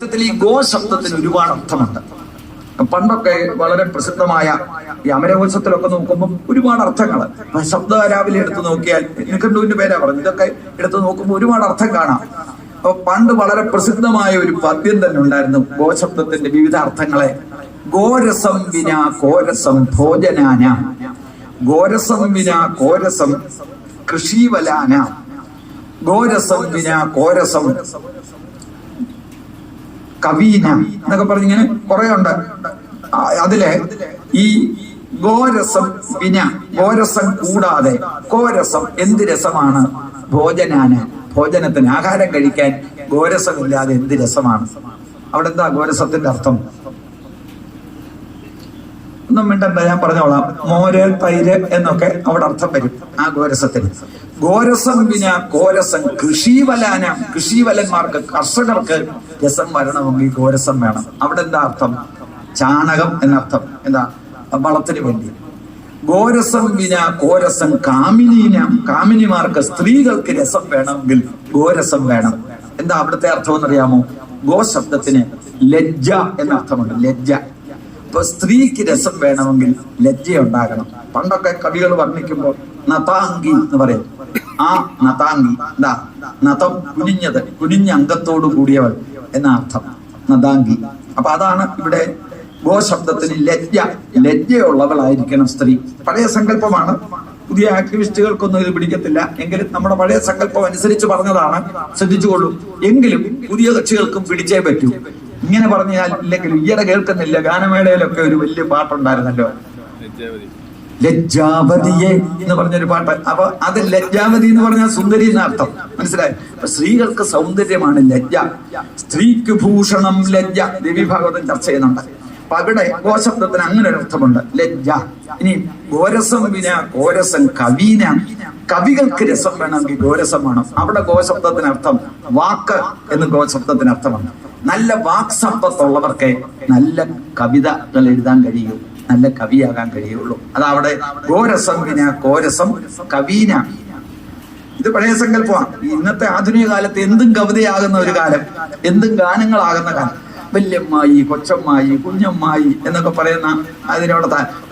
സത്യത്തിൽ ഈ ഗോ ശബ്ദത്തിന് ഒരുപാട് അർത്ഥമുണ്ട്. പണ്ടൊക്കെ വളരെ പ്രസിദ്ധമായ ഈ അമരകോശത്തിലൊക്കെ നോക്കുമ്പോൾ ഒരുപാട് അർത്ഥങ്ങൾ ശബ്ദ രാവിലെ എടുത്തു നോക്കിയാൽ നിക്കണ്ടുവിന്റെ പേരാ പറഞ്ഞു ഇതൊക്കെ എടുത്തു നോക്കുമ്പോൾ ഒരുപാട് അർത്ഥം കാണാം. അപ്പൊ പണ്ട് വളരെ പ്രസിദ്ധമായ ഒരു പദ്യം തന്നെ ഉണ്ടായിരുന്നു ഗോശബ്ദത്തിന്റെ വിവിധ അർത്ഥങ്ങളെ. ഗോരസം വിന കോരസം ഭോജനാന. ഗോരസം വിന കോരസം കൃഷിവലാന. ഗോരസം വിന കോരസം കവീന എന്നൊക്കെ പറഞ്ഞിങ്ങനെ കുറെ ഉണ്ട് അതിലെ ഈ ഗോരസം വിന ഗോരസം കൂടാതെ കോരസം എന്ത് രസമാണ്? ഭോജനാന് ഭോജനത്തിന് ആഹാരം കഴിക്കാൻ ഗോരസമില്ലാതെ എന്ത് രസമാണ്? അവിടെ എന്താ ഗോരസത്തിന്റെ അർത്ഥം? ഒന്നും മിണ്ടണ്ട ഞാൻ പറഞ്ഞോളാം. മോര് തൈര് എന്നൊക്കെ അവിടെ അർത്ഥം വരും ആ ഗോരസത്തിന് ഗോരസം വിന കോരസം കൃഷിവലാന കൃഷിവലന്മാർക്ക് കർഷകർക്ക് രസം വരണമെങ്കിൽ ഗോരസം വേണം. അവിടെ എന്താ അർത്ഥം? ചാണകം എന്നർത്ഥം. എന്താ? വളത്തിന് വേണ്ടി. ഗോരസം വിന ഗോരസം. കാമിനീന കാമിനിമാർക്ക് സ്ത്രീകൾക്ക് രസം വേണമെങ്കിൽ ഗോരസം വേണം. എന്താ അവിടുത്തെ അർത്ഥം എന്നറിയാമോ? ഗോ ശബ്ദത്തിന് ലജ്ജ എന്നർത്ഥമുണ്ട്. ലജ്ജ. ഇപ്പൊ സ്ത്രീക്ക് രസം വേണമെങ്കിൽ ലജ്ജ ഉണ്ടാകണം. പണ്ടൊക്കെ കവികൾ വർണിക്കുമ്പോൾ നതാങ്കി എന്ന് പറയും. ആ നതാങ്കി എന്താ നതം കുനിഞ്ഞത് കുനിഞ്ഞ അംഗത്തോടു കൂടിയവൾ എന്ന അർത്ഥം. നതാങ്കി അപ്പൊ അതാണ് ഇവിടെ ഗോശബ്ദത്തിന് ലജ്ജ. ലജ്ജയുള്ളവളായിരിക്കണം സ്ത്രീ. പഴയ സങ്കല്പമാണ്. പുതിയ ആക്ടിവിസ്റ്റുകൾക്കൊന്നും ഇത് പിടിക്കത്തില്ല. എങ്കിലും നമ്മുടെ പഴയ സങ്കല്പം അനുസരിച്ച് പറഞ്ഞതാണ്. ശ്രദ്ധിച്ചുകൊള്ളൂ. എങ്കിലും പുതിയ കക്ഷികൾക്കും പിടിച്ചേ പറ്റൂ. ഇങ്ങനെ പറഞ്ഞാൽ ഇല്ലെങ്കിൽ ഈയിടെ കേൾക്കുന്നില്ല. ഗാനമേളയിലൊക്കെ ഒരു വലിയ പാട്ടുണ്ടായിരുന്നല്ലോ. ലജ്ജാവതിയെ എന്ന് പറഞ്ഞൊരു പാട്ട്. അപ്പൊ അത് ലജ്ജാവതി എന്ന് പറഞ്ഞാൽ സുന്ദരി എന്നർത്ഥം മനസ്സിലായി? അപ്പൊ സ്ത്രീകൾക്ക് സൗന്ദര്യമാണ് ലജ്ജ. സ്ത്രീക്ക് ഭൂഷണം ലജ്ജ. ദേവി ഭാഗവതം ചർച്ച ചെയ്യുന്നുണ്ട്. അപ്പൊ അവിടെ ഗോശബ്ദത്തിന് അങ്ങനെ ഒരു അർത്ഥമുണ്ട്. ലജ്ജ. ഇനി ഗോരസം വിന ഗോരസം കവീന. കവികൾക്ക് രസം വേണമെങ്കിൽ ഗോരസം വേണം. അവിടെ ഗോശബ്ദത്തിന് അർത്ഥം വാക്ക് എന്ന് ഗോശബ്ദത്തിന് അർത്ഥമാണ് നല്ല വാക്സപ്പത്തുള്ളവർക്ക് നല്ല കവിതകൾ എഴുതാൻ കഴിയും. നല്ല കവിയാകാൻ കഴിയുള്ളൂ. അതവിടെ ഗോരസം വിന കോരസം കവീന. ഇത് പഴയ സങ്കല്പമാണ്. ഇന്നത്തെ ആധുനിക കാലത്ത് എന്തും കവിതയാകുന്ന ഒരു കാലം എന്തും ഗാനങ്ങളാകുന്ന കാലം. വല്യമ്മായി കൊച്ചമ്മായി കുഞ്ഞമ്മായി എന്നൊക്കെ പറയുന്ന അതിനോട്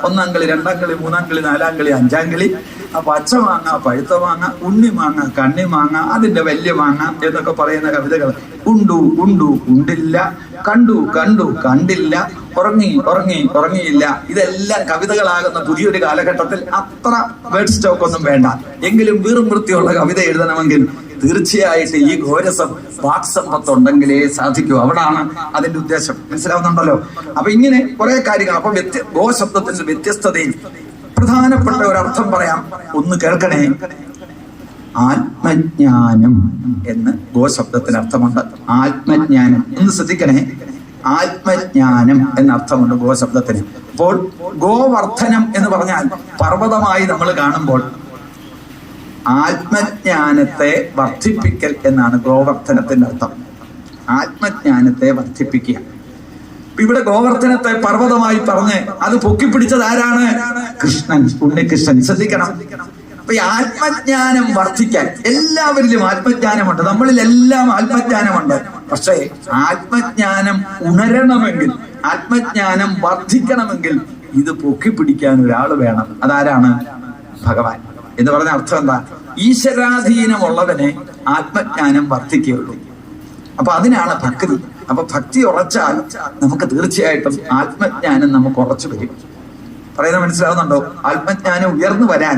ഒന്നാം കളി രണ്ടാം കളി മൂന്നാം കളി നാലാം കളി അഞ്ചാം കളി. അപ്പൊ അച്ച മാങ്ങ പഴുത്ത മാങ്ങ ഉണ്ണി മാങ്ങ കണ്ണി മാങ്ങ അതിന്റെ വല്യ മാങ്ങ എന്നൊക്കെ പറയുന്ന കവിതകൾ ഉണ്ടു ഉണ്ടു ഉണ്ടില്ല. കണ്ടു കണ്ടു കണ്ടില്ല. ഉറങ്ങി ഉറങ്ങി ഉറങ്ങിയില്ല. ഇതെല്ലാം കവിതകളാകുന്ന പുതിയൊരു കാലഘട്ടത്തിൽ അത്ര വേർഡ് സ്റ്റോക്ക് ഒന്നും വേണ്ട. എങ്കിലും വീറും വൃത്തിയുള്ള കവിത എഴുതണമെങ്കിൽ തീർച്ചയായിട്ടും ഈ ഘോരസം വാക്സമ്പത്ത് ഉണ്ടെങ്കിലേ സാധിക്കൂ. അവിടാണ് അതിന്റെ ഉദ്ദേശം. മനസ്സിലാവുന്നുണ്ടല്ലോ? അപ്പൊ ഇങ്ങനെ കുറെ കാര്യങ്ങൾ. അപ്പൊ വ്യത്യ ഗോശബ്ദത്തിന്റെ വ്യത്യസ്തതയിൽ പ്രധാനപ്പെട്ട ഒരു അർത്ഥം പറയാം. ഒന്ന് കേൾക്കണേ. ആത്മജ്ഞാനം എന്ന് ഗോശബ്ദത്തിന് അർത്ഥമുണ്ട് ആത്മജ്ഞാനം. ഒന്ന് ശ്രദ്ധിക്കണേ. ആത്മജ്ഞാനം എന്ന അർത്ഥമുണ്ട് ഗോശബ്ദത്തിന്. അപ്പോൾ ഗോവർദ്ധനം എന്ന് പറഞ്ഞാൽ പർവതമായി നമ്മൾ കാണുമ്പോൾ ആത്മജ്ഞാനത്തെ വർദ്ധിപ്പിക്കൽ എന്നാണ് ഗോവർദ്ധനത്തിന്റെ അർത്ഥം. ആത്മജ്ഞാനത്തെ വർദ്ധിപ്പിക്കുക. ഇവിടെ ഗോവർദ്ധനത്തെ പർവതമായി പറഞ്ഞ് അത് പൊക്കിപ്പിടിച്ചത് ആരാണ്? കൃഷ്ണൻ ഉണ്ണികൃഷ്ണൻ. ശ്രദ്ധിക്കണം. അപ്പൊ ഈ ആത്മജ്ഞാനം വർദ്ധിക്കാൻ എല്ലാവരിലും ആത്മജ്ഞാനമുണ്ട്. നമ്മളിൽ എല്ലാം ആത്മജ്ഞാനമുണ്ട്. പക്ഷേ ആത്മജ്ഞാനം ഉണരണമെങ്കിൽ ആത്മജ്ഞാനം വർദ്ധിക്കണമെങ്കിൽ ഇത് പൊക്കി പിടിക്കാൻ ഒരാൾ വേണം. അതാരാണ്? ഭഗവാൻ. എന്ന് പറഞ്ഞ അർത്ഥം എന്താ? ഈശ്വരാധീനമുള്ളവനെ ആത്മജ്ഞാനം വർദ്ധിക്കുകയുള്ളൂ. അപ്പൊ അതിനാണ് ഭക്തി. അപ്പൊ ഭക്തി ഉറച്ചാൽ നമുക്ക് തീർച്ചയായിട്ടും ആത്മജ്ഞാനം നമുക്ക് ഉറച്ചു വരും. പറയുന്നത് മനസ്സിലാവുന്നുണ്ടോ? ആത്മജ്ഞാനം ഉയർന്നു വരാൻ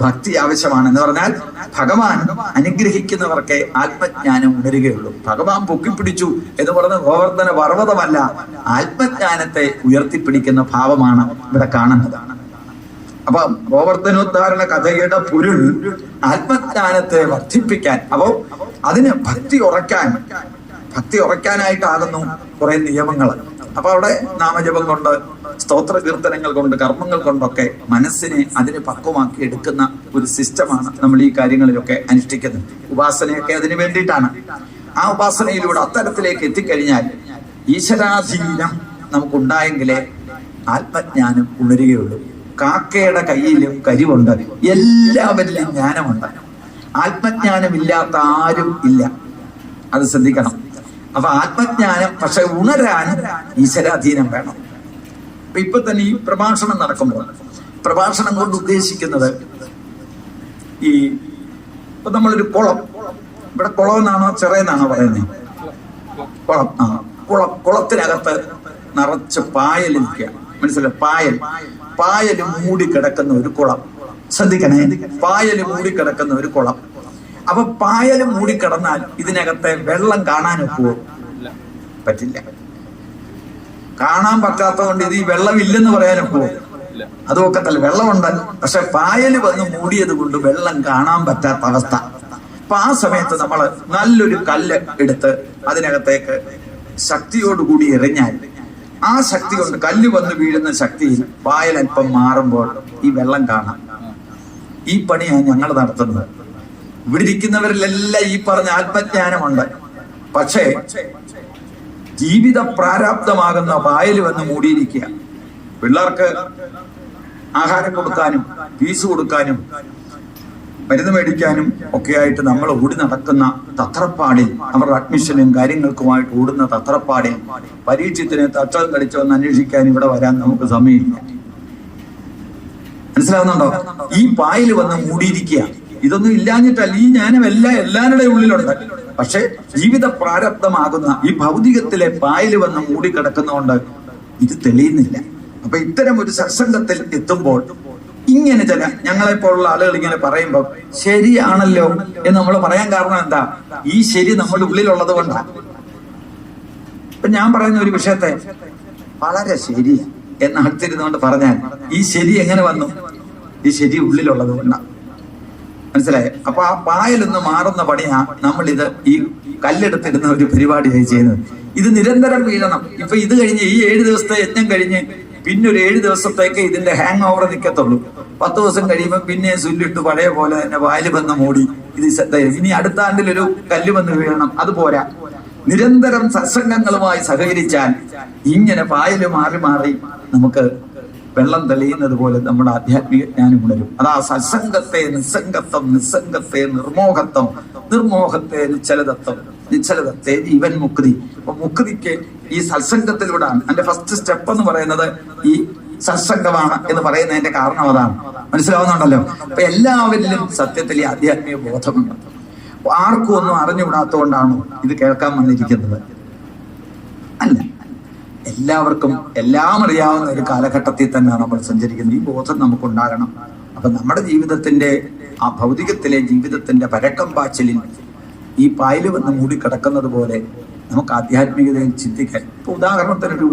ഭക്തി ആവശ്യമാണ് എന്ന് പറഞ്ഞാൽ ഭഗവാൻ അനുഗ്രഹിക്കുന്നവർക്ക് ആത്മജ്ഞാനം ഉണരുകയുള്ളൂ. ഭഗവാൻ പൊക്കിപ്പിടിച്ചു എന്ന് പറഞ്ഞ ഗോവർദ്ധന പർവതമല്ല ആത്മജ്ഞാനത്തെ ഉയർത്തിപ്പിടിക്കുന്ന ഭാവമാണ് ഇവിടെ കാണുന്നതാണ് അപ്പൊ ഗോവർദ്ധനോദ്ധാരണ കഥയുടെ പൊരുൾ ആത്മജ്ഞാനത്തെ വർദ്ധിപ്പിക്കാൻ അപ്പോ അതിന് ഭക്തി ഉറക്കാൻ ഭക്തി ഉറക്കാനായിട്ടാകുന്നു കുറെ നിയമങ്ങൾ അപ്പൊ അവിടെ നാമജപം കൊണ്ട് സ്തോത്ര കീർത്തനങ്ങൾ കൊണ്ട് കർമ്മങ്ങൾ കൊണ്ടൊക്കെ മനസ്സിനെ അതിന് പക്വമാക്കി എടുക്കുന്ന ഒരു സിസ്റ്റമാണ് നമ്മൾ ഈ കാര്യങ്ങളിലൊക്കെ അനുഷ്ഠിക്കുന്നത്. ഉപാസനയൊക്കെ അതിന് വേണ്ടിയിട്ടാണ്. ആ ഉപാസനയിലൂടെ അത്തരത്തിലേക്ക് എത്തിക്കഴിഞ്ഞാൽ ഈശ്വരാധീനം നമുക്കുണ്ടായെങ്കിലേ ആത്മജ്ഞാനം ഉണരുകയുള്ളൂ. കാക്കയുടെ കയ്യിലും കരിവുണ്ട്. എല്ലാവരിലും ജ്ഞാനമുണ്ട്. ആത്മജ്ഞാനമില്ലാത്ത ആരും ഇല്ല. അത് ശ്രദ്ധിക്കണം. അപ്പൊ ആത്മജ്ഞാനം പക്ഷെ ഉണരാൻ ഈശ്വരാധീനം വേണം. ഇപ്പൊ തന്നെ ഈ പ്രഭാഷണം നടക്കുമ്പോൾ പ്രഭാഷണം കൊണ്ട് ഉദ്ദേശിക്കുന്നത് ഈ ഇപ്പൊ നമ്മളൊരു കുളം ഇവിടെ കുളം എന്നാണോ ചെറിയെന്നാണോ പറയുന്നത് കുളം ആ കുളം കുളത്തിനകത്ത് നിറച്ച് പായൽ നിൽക്കുക മനസ്സിലായി? പായൽ. പായൽ മൂടി കിടക്കുന്ന ഒരു കുളം. ശ്രദ്ധിക്കണേ. പായൽ മൂടി കിടക്കുന്ന ഒരു കുളം. അപ്പൊ പായലും മൂടിക്കിടന്നാൽ ഇതിനകത്തെ വെള്ളം കാണാനൊക്കുവോ പറ്റില്ല. കാണാൻ പറ്റാത്തതുകൊണ്ട് ഇത് ഈ വെള്ളമില്ലെന്ന് പറയാനൊക്കുവോ അതൊക്കെ തന്നെ വെള്ളമുണ്ട്. പക്ഷെ പായൽ വന്ന് മൂടിയത് കൊണ്ട് വെള്ളം കാണാൻ പറ്റാത്ത അവസ്ഥ. അപ്പൊ ആ സമയത്ത് നമ്മൾ നല്ലൊരു കല്ല് എടുത്ത് അതിനകത്തേക്ക് ശക്തിയോടുകൂടി എറിഞ്ഞാൽ ആ ശക്തി കൊണ്ട് കല്ല് വന്ന് വീഴുന്ന ശക്തിയിൽ പായൽ അല്പം മാറുമ്പോൾ ഈ വെള്ളം കാണാം. ഈ പണിയാണ് ഞങ്ങൾ നടത്തുന്നത്. ഇവിടെ ഇരിക്കുന്നവരിലെല്ലാം ഈ പറഞ്ഞ ആത്മജ്ഞാനമുണ്ട്. പക്ഷേ ജീവിത പ്രാരാബ്ദമാകുന്ന പായൽ വന്ന് മൂടിയിരിക്കുക. പിള്ളേർക്ക് ആഹാരം കൊടുക്കാനും ഫീസ് കൊടുക്കാനും മരുന്ന് മേടിക്കാനും ഒക്കെ ആയിട്ട് നമ്മൾ ഓടി നടക്കുന്ന തത്രപ്പാടിൽ അവരുടെ അഡ്മിഷനും കാര്യങ്ങൾക്കുമായിട്ട് ഓടുന്ന തത്രപ്പാടിൽ പരീക്ഷത്തിന് തട്ടം കളിച്ചോന്ന് അന്വേഷിക്കാൻ ഇവിടെ വരാൻ നമുക്ക് സമയമില്ല. മനസ്സിലാവുന്നുണ്ടോ? ഈ പായൽ വന്ന് മൂടിയിരിക്കുക. ഇതൊന്നും ഇല്ലാഞ്ഞിട്ടല്ല ഈ ജ്ഞാനം എല്ലാ എല്ലാവരുടെയും ഉള്ളിലുണ്ട്. പക്ഷെ ജീവിത പ്രാരബ്ധമാകുന്ന ഈ ഭൗതികത്തിലെ പായൽ വന്ന് മൂടിക്കിടക്കുന്നതുകൊണ്ട് ഇത് തെളിയുന്നില്ല. അപ്പൊ ഇത്തരം ഒരു സത്സംഗത്തിൽ എത്തുമ്പോൾ ഇങ്ങനെ ചില ഞങ്ങളെ പോലുള്ള ആളുകൾ ഇങ്ങനെ പറയുമ്പോൾ ശരിയാണല്ലോ എന്ന് നമ്മൾ പറയാൻ കാരണം എന്താ? ഈ ശരി നമ്മുടെ ഉള്ളിലുള്ളത് കൊണ്ടാണ് ഇപ്പൊ ഞാൻ പറയുന്ന ഒരു വിഷയത്തെ വളരെ ശരി എന്ന് അടുത്തിരുന്നുകൊണ്ട് പറഞ്ഞാൽ ഈ ശരി എങ്ങനെ വന്നു? ഈ ശരി ഉള്ളിലുള്ളത് കൊണ്ടാണ് മനസ്സിലായോ? അപ്പൊ ആ പായലൊന്ന് മാറുന്ന പണിയാ നമ്മൾ ഇത് ഈ കല്ലെടുത്തിടുന്ന ഒരു പരിപാടിയായി ചെയ്യുന്നത്. ഇത് നിരന്തരം വീഴണം. ഇപ്പൊ ഇത് കഴിഞ്ഞ് ഈ ഏഴ് ദിവസത്തെ യജ്ഞം കഴിഞ്ഞ് പിന്നെ ഒരു ഏഴ് ദിവസത്തേക്ക് ഇതിന്റെ ഹാങ് ഓവർ നിൽക്കത്തുള്ളൂ പത്ത് ദിവസം കഴിയുമ്പോൾ പിന്നെ സുല്ലിട്ട് പഴയ പോലെ തന്നെ വാൽ ബന്ധം മൂടി ഇത് ഇനി അടുത്ത ആണ്ടിൽ ഒരു കല്ല് വന്ന് വീഴണം. അത് പോരാ. നിരന്തരം സത്സംഗങ്ങളുമായി സഹകരിച്ചാൽ ഇങ്ങനെ പായൽ മാറി മാറി നമുക്ക് വെള്ളം തെളിയുന്നത് പോലെ നമ്മുടെ ആധ്യാത്മിക ജ്ഞാനം ഉണരും. അതാ സസംഗത്തെ നിസ്സംഗത്വം നിസ്സംഗത്തെ നിർമോഹത്വം നിർമോഹത്തെ നിശ്ചലതത്വം നിശ്ചലതത്തെ ജീവൻ മുക്തി. അപ്പൊ മുക്തിക്ക് ഈ സത്സംഗത്തിലൂടെയാണ്. എന്റെ ഫസ്റ്റ് സ്റ്റെപ്പ് എന്ന് പറയുന്നത് ഈ സത്സംഗമാണ് എന്ന് പറയുന്നതിന്റെ കാരണം അതാണ്. മനസ്സിലാവുന്നുണ്ടല്ലോ? അപ്പൊ എല്ലാവരിലും സത്യത്തിൽ ഈ ആധ്യാത്മിക ബോധമുണ്ട്. ആർക്കും ഒന്നും അറിഞ്ഞുകൂടാത്തതുകൊണ്ടാണോ ഇത് കേൾക്കാൻ വന്നിരിക്കുന്നത്. എല്ലാവർക്കും എല്ലാം അറിയാവുന്ന ഒരു കാലഘട്ടത്തിൽ തന്നെയാണ് നമ്മൾ സഞ്ചരിക്കുന്നത്. ഈ ബോധം നമുക്കുണ്ടാകണം. അപ്പൊ നമ്മുടെ ജീവിതത്തിന്റെ ആ ഭൗതികത്തിലെ ജീവിതത്തിന്റെ പരക്കം പാച്ചിലിൽ ഈ പായൽ വന്ന് മൂടിക്കിടക്കുന്നത് പോലെ നമുക്ക് ആധ്യാത്മികതയിൽ ചിന്തിക്കാൻ. ഇപ്പൊ ഉദാഹരണത്തിനൊരു